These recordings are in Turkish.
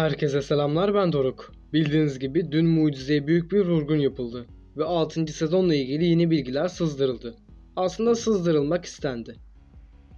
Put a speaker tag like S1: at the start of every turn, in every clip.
S1: Herkese selamlar ben Doruk. Bildiğiniz gibi dün mucizeye büyük bir vurgun yapıldı ve 6. sezonla ilgili yeni bilgiler sızdırıldı. Aslında sızdırılmak istendi.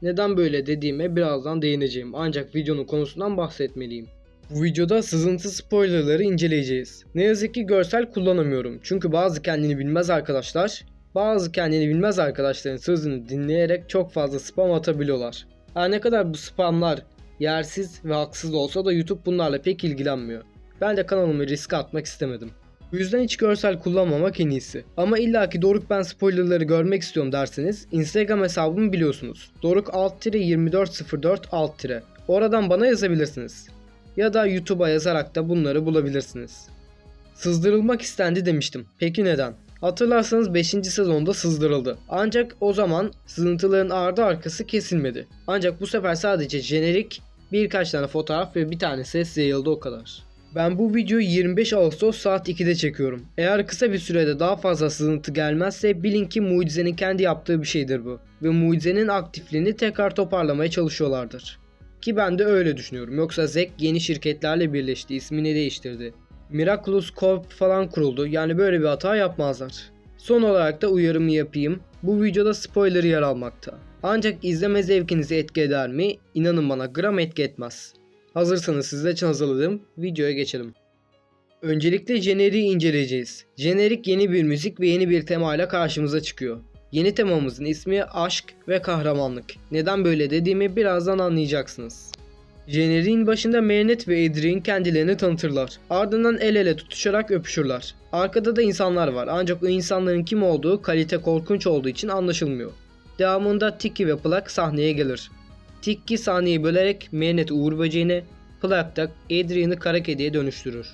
S1: Neden böyle dediğime birazdan değineceğim ancak videonun konusundan bahsetmeliyim. Bu videoda sızıntı spoilerları inceleyeceğiz. Ne yazık ki görsel kullanamıyorum çünkü bazı kendini bilmez arkadaşlar bazı kendini bilmez arkadaşların sözünü dinleyerek çok fazla spam atabiliyorlar. Her ne kadar bu spamlar yersiz ve haksız olsa da YouTube bunlarla pek ilgilenmiyor. Ben de kanalımı riske atmak istemedim. Bu yüzden hiç görsel kullanmamak en iyisi. Ama illaki Doruk ben spoilerları görmek istiyorum derseniz Instagram hesabımı biliyorsunuz. Doruk alt 2404 alt Oradan bana yazabilirsiniz. Ya da YouTube'a yazarak da bunları bulabilirsiniz. Sızdırılmak istendi demiştim. Peki neden? Hatırlarsanız 5. sezonda sızdırıldı. Ancak o zaman sızıntıların ardı arkası kesilmedi. Ancak bu sefer sadece jenerik birkaç tane fotoğraf ve bir tane ses yayıldı o kadar. Ben bu videoyu 25 Ağustos saat 2'de çekiyorum. Eğer kısa bir sürede daha fazla sızıntı gelmezse bilin ki mucizenin kendi yaptığı bir şeydir bu. Ve mucizenin aktifliğini tekrar toparlamaya çalışıyorlardır. Ki ben de öyle düşünüyorum. Yoksa Zack yeni şirketlerle birleşti, ismini değiştirdi. Miraculous Corp falan kuruldu. Yani böyle bir hata yapmazlar. Son olarak da uyarımı yapayım. Bu videoda spoiler yer almakta. Ancak izleme zevkinizi etki eder mi? İnanın bana gram etki etmez. Hazırsanız sizler için hazırladığım videoya geçelim. Öncelikle jeneriği inceleyeceğiz. Jenerik yeni bir müzik ve yeni bir temayla karşımıza çıkıyor. Yeni temamızın ismi aşk ve kahramanlık. Neden böyle dediğimi birazdan anlayacaksınız. Jeneriğin başında Marinette ve Adrien kendilerini tanıtırlar. Ardından el ele tutuşarak öpüşürler. Arkada da insanlar var ancak o insanların kim olduğu kalite korkunç olduğu için anlaşılmıyor. Devamında Tiki ve Plak sahneye gelir. Tiki sahneyi bölerek Marinette Uğur Böceğini, Plak da Adrien'i kara kediye dönüştürür.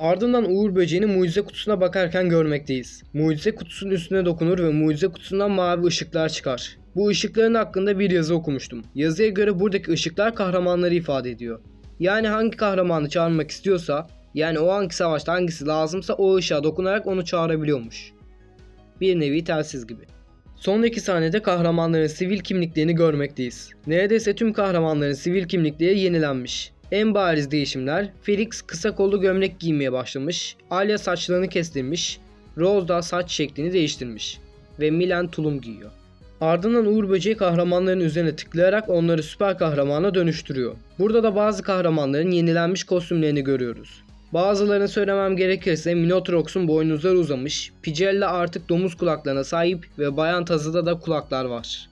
S1: Ardından Uğur Böceğini mucize kutusuna bakarken görmekteyiz. Mucize kutusunun üstüne dokunur ve mucize kutusundan mavi ışıklar çıkar. Bu ışıkların hakkında bir yazı okumuştum. Yazıya göre buradaki ışıklar kahramanları ifade ediyor. Yani hangi kahramanı çağırmak istiyorsa, yani o anki savaşta hangisi lazımsa o ışığa dokunarak onu çağırabiliyormuş. Bir nevi telsiz gibi. Sonraki sahnede kahramanların sivil kimliklerini görmekteyiz. Neredeyse tüm kahramanların sivil kimlikleri yenilenmiş. En bariz değişimler Felix kısa kollu gömlek giymeye başlamış, Alia saçlarını kestirmiş, Rose da saç şeklini değiştirmiş ve Milan tulum giyiyor. Ardından Uğur Böceği kahramanların üzerine tıklayarak onları süper kahramana dönüştürüyor. Burada da bazı kahramanların yenilenmiş kostümlerini görüyoruz. Bazılarını söylemem gerekirse Minotrox'un boynuzları uzamış, Pigella artık domuz kulaklarına sahip ve Bayan Tazı'da da kulaklar var.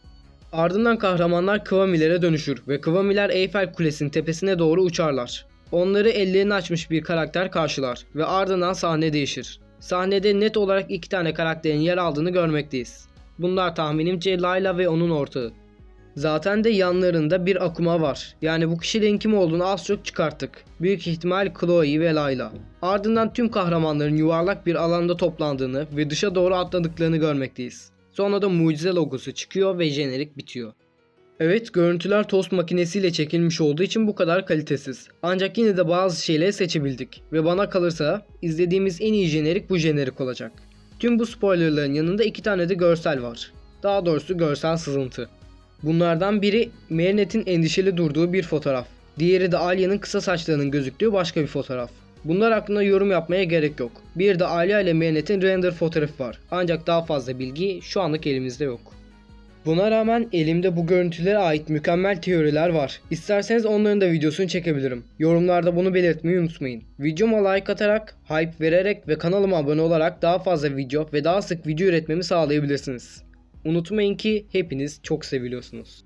S1: Ardından kahramanlar Kıvamilere dönüşür ve Kıvamiler Eyfel Kulesi'nin tepesine doğru uçarlar. Onları ellerini açmış bir karakter karşılar ve ardından sahne değişir. Sahnede net olarak iki tane karakterin yer aldığını görmekteyiz. Bunlar tahminimce Layla ve onun ortağı. Zaten de yanlarında bir Akuma var. Yani bu kişilerin kim olduğunu az çok çıkarttık. Büyük ihtimal Chloe ve Layla. Ardından tüm kahramanların yuvarlak bir alanda toplandığını ve dışa doğru atladıklarını görmekteyiz. Sonra da mucize logosu çıkıyor ve jenerik bitiyor. Evet görüntüler tost makinesiyle çekilmiş olduğu için bu kadar kalitesiz. Ancak yine de bazı şeyleri seçebildik. Ve bana kalırsa izlediğimiz en iyi jenerik bu jenerik olacak. Tüm bu spoilerların yanında iki tane de görsel var. Daha doğrusu görsel sızıntı. Bunlardan biri Marinette'in endişeli durduğu bir fotoğraf. Diğeri de Alya'nın kısa saçlarının gözüktüğü başka bir fotoğraf. Bunlar hakkında yorum yapmaya gerek yok. Bir de Alya ile Marinette'in render fotoğrafı var. Ancak daha fazla bilgi şu anlık elimizde yok. Buna rağmen elimde bu görüntülere ait mükemmel teoriler var. İsterseniz onların da videosunu çekebilirim. Yorumlarda bunu belirtmeyi unutmayın. Videoma like atarak, hype vererek ve kanalıma abone olarak daha fazla video ve daha sık video üretmemi sağlayabilirsiniz. Unutmayın ki hepiniz çok seviliyorsunuz.